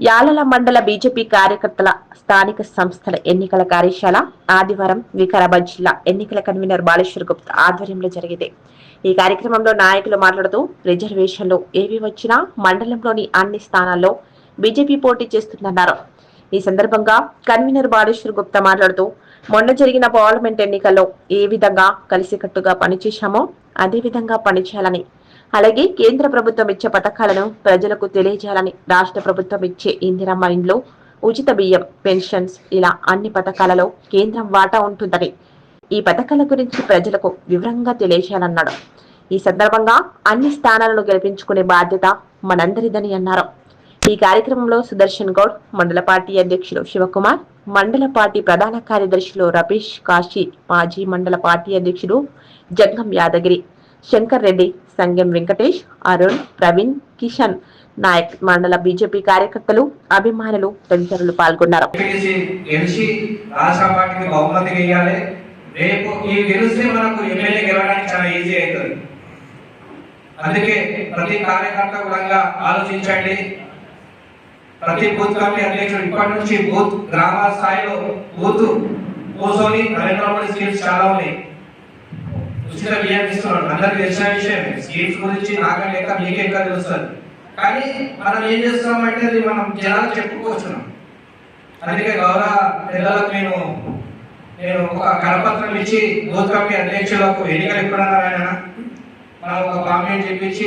యాలల మండల బీజేపీ కార్యకర్తల స్థానిక సంస్థల ఎన్నికల కార్యశాల ఆదివారం వికారాబాద్ జిల్లా ఎన్నికల కన్వీనర్ బాలేశ్వర్ గుప్తా ఆధ్వర్యంలో జరిగింది. ఈ కార్యక్రమంలో నాయకులు మాట్లాడుతూ రిజర్వేషన్లు ఏవి వచ్చినా మండలంలోని అన్ని స్థానాల్లో బీజేపీ పోటీ చేస్తుందన్నారు. ఈ సందర్భంగా కన్వీనర్ బాలేశ్వర్ గుప్తా మాట్లాడుతూ మొన్న జరిగిన పార్లమెంట్ ఎన్నికల్లో ఏ విధంగా కలిసికట్టుగా పనిచేశామో అదే విధంగా పనిచేయాలని అలాగే కేంద్ర ప్రభుత్వం ఇచ్చే పథకాలను ప్రజలకు తెలియజేయాలని రాష్ట్ర ప్రభుత్వం ఇచ్చే ఇందిరమ్మ ఇండ్లు ఉచిత బియ్యం పెన్షన్స్ ఇలా అన్ని పథకాలలో కేంద్రం వాటా ఉంటుందని ఈ పథకాల గురించి ప్రజలకు వివరంగా తెలియజేయాలన్నాడు. ఈ సందర్భంగా అన్ని స్థానాలను గెలిపించుకునే బాధ్యత మనందరిదని అన్నారు. ఈ కార్యక్రమంలో సుదర్శన్ గౌడ్ మండల పార్టీ అధ్యక్షులు శివకుమార్ మండల పార్టీ ప్రధాన కార్యదర్శులు రమేష్ కాశీ మాజీ మండల పార్టీ అధ్యక్షుడు జంగం యాదగిరి శంకర్ రెడ్డి సంగం వెంకటేష్ అరుణ్ ప్రవీణ్ కిషన్ నాయక్ మండల బీజేపీ కార్యకర్తలు అభిమానులు తదితరులు పాల్గొన్నారు. రేపు ఈ గెలిస్తే మనకు ఎమ్మెల్యే గెలవడానికి చాలా ఈజీ అవుతుంది. అందుకే ప్రతి కార్యకర్త కూడా ఆలోచించండి. ప్రతి బూత్ కమిటీ అధ్యక్షుడు ఇప్పటి నుంచి బూత్ గ్రామ స్థాయిలో బూత్ కూర్చొని నరేంద్ర మోడీ స్కీమ్స్ చాలా ఉన్నాయి. ఉచిత బియ్యం ఇస్తున్నాడు అందరికి తెలిసిన విషయం. స్కీమ్స్ గురించి నాకంటే ఇంకా మీకే ఇంకా తెలుస్తుంది. కానీ మనం ఏం చేస్తున్నామంటే అది మనం జనాలు చెప్పుకోవచ్చున్నాం అందుకే గౌరవ పిల్లలకు నేను నేను ఒక కరపత్రం ఇచ్చి బూత్ కమిటీ అధ్యక్షులకు ఎన్నికలు ఎప్పుడన్నారు ఆయన మనం ఒక కామెంట్ చెప్పించి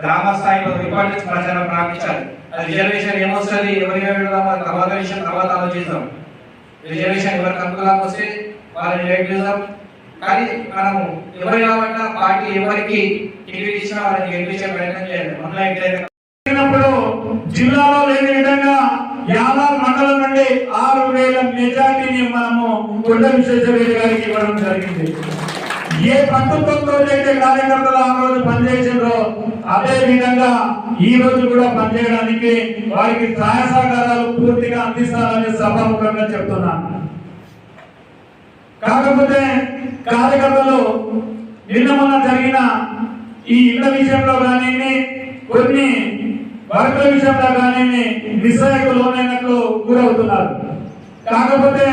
గ్రామ స్థాయిలో ఇప్పటి ప్రచారం ప్రారంభించాలి రిజర్వేషన్ ఏమొస్తుంది ఎవరి పెడదాం తర్వాత విషయం తర్వాత ఆలోచిద్దాం. రిజర్వేషన్ ఎవరికి అనుకూలంగా వస్తే వాళ్ళని రేట్ చేద్దాం. కానీ మనము ఎవరి కాబట్టి పార్టీ ఎవరికి టికెట్ ఇచ్చినా వాళ్ళని గెలిపించే ప్రయత్నం చేయాలి. మనలో ఎక్కడైతే జిల్లాలో లేని విధంగా యాభై మండలం నుండి ఆరు వేల మెజార్టీని మనము కొండ విశ్వేశ్వరరెడ్డి గారికి ఇవ్వడం జరిగింది. ఏ ప్రభుత్వంతో అయితే కార్యకర్తలు ఆ రోజు పనిచేసిండ్రో అదే విధంగా ఈ రోజు కూడా పనిచేయడానికి వారికి సహాయ సహకారాలు పూర్తిగా అందిస్తానని సభాముఖంగా చెప్తున్నాను కాకపోతే కార్యకర్తలు నిన్న మొన్న జరిగిన ఈ ఇళ్ళ విషయంలో కానీ కొన్ని వర్గల విషయంలో కానీ నిస్సహాయకు లోనైనట్లు గురవుతున్నారు. కాకపోతే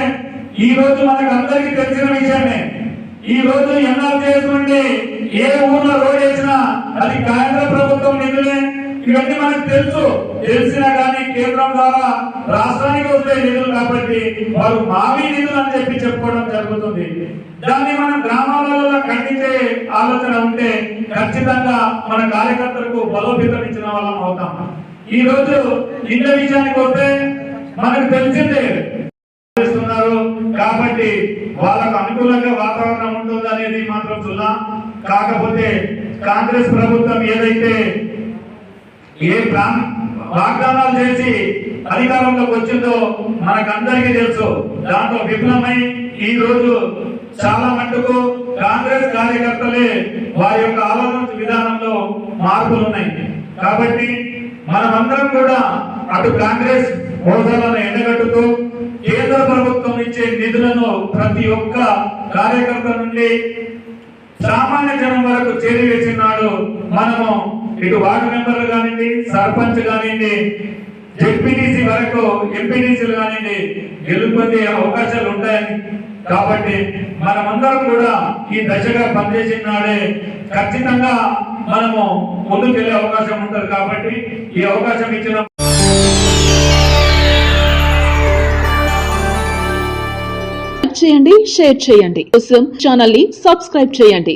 ఈ రోజు మనకు అందరికీ తెలిసిన విషయమే ఈ రోజు ఎన్ఆర్జీఎస్ నుండి ఏ ఊర్లో రోడ్ వేసినా అది కేంద్ర ఇవన్నీ మనకు తెలుసు. తెలిసినా కానీ కేంద్రం ద్వారా రాష్ట్రానికి వస్తే నిధులు కాబట్టి వారు మావి నిధులు అని చెప్పి చెప్పుకోవడం జరుగుతుంది. దాన్ని మనం గ్రామాలలో ఖండించే ఆలోచన ఉంటే ఖచ్చితంగా మన కార్యకర్తలకు బలోపేతం ఇచ్చిన వాళ్ళం అవుతాం. ఈ రోజు ఇంత విషయానికి వస్తే మనకు తెలిసిందే. కాబట్టి వాళ్ళకు అనుకూలంగా వాతావరణం ఉంటుంది అనేది మాత్రం చూద్దాం కాకపోతే కాంగ్రెస్ ప్రభుత్వం ఏదైతే ఏ వాగ్దానాలు చేసి అధికారంలోకి వచ్చిందో మనకందరికీ తెలుసు. దాంట్లో విఫలమై ఈ రోజు చాలా మట్టుకు కాంగ్రెస్ కార్యకర్తలే వారి యొక్క ఆలోచన విధానంలో మార్పులు ఉన్నాయి. కాబట్టి మనమందరం కూడా అటు కాంగ్రెస్ హోదాలను ఎండగట్టుతూ కేంద్ర ప్రభుత్వం ఇచ్చే నిధులను ప్రతి ఒక్క కార్యకర్త నుండి సామాన్య జనం వరకు చేరివేసినాడు మనము ఇటు వార్డు మెంబర్లు కానివ్వండి సర్పంచ్ కానివ్వండి జెడ్పీటీసీ వరకు ఎంపీటీసీలు కానివ్వండి గెలుపొందే అవకాశాలు ఉంటాయని. కాబట్టి మనమందరం కూడా ఈ దశగా పనిచేసిన నాడే ఖచ్చితంగా మనము ముందుకెళ్ళే అవకాశం ఉంటుంది కాబట్టి ఈ అవకాశం ఇచ్చిన చేయండి షేర్ చేయండి. కోసం ఛానల్ని సబ్స్క్రైబ్ చేయండి.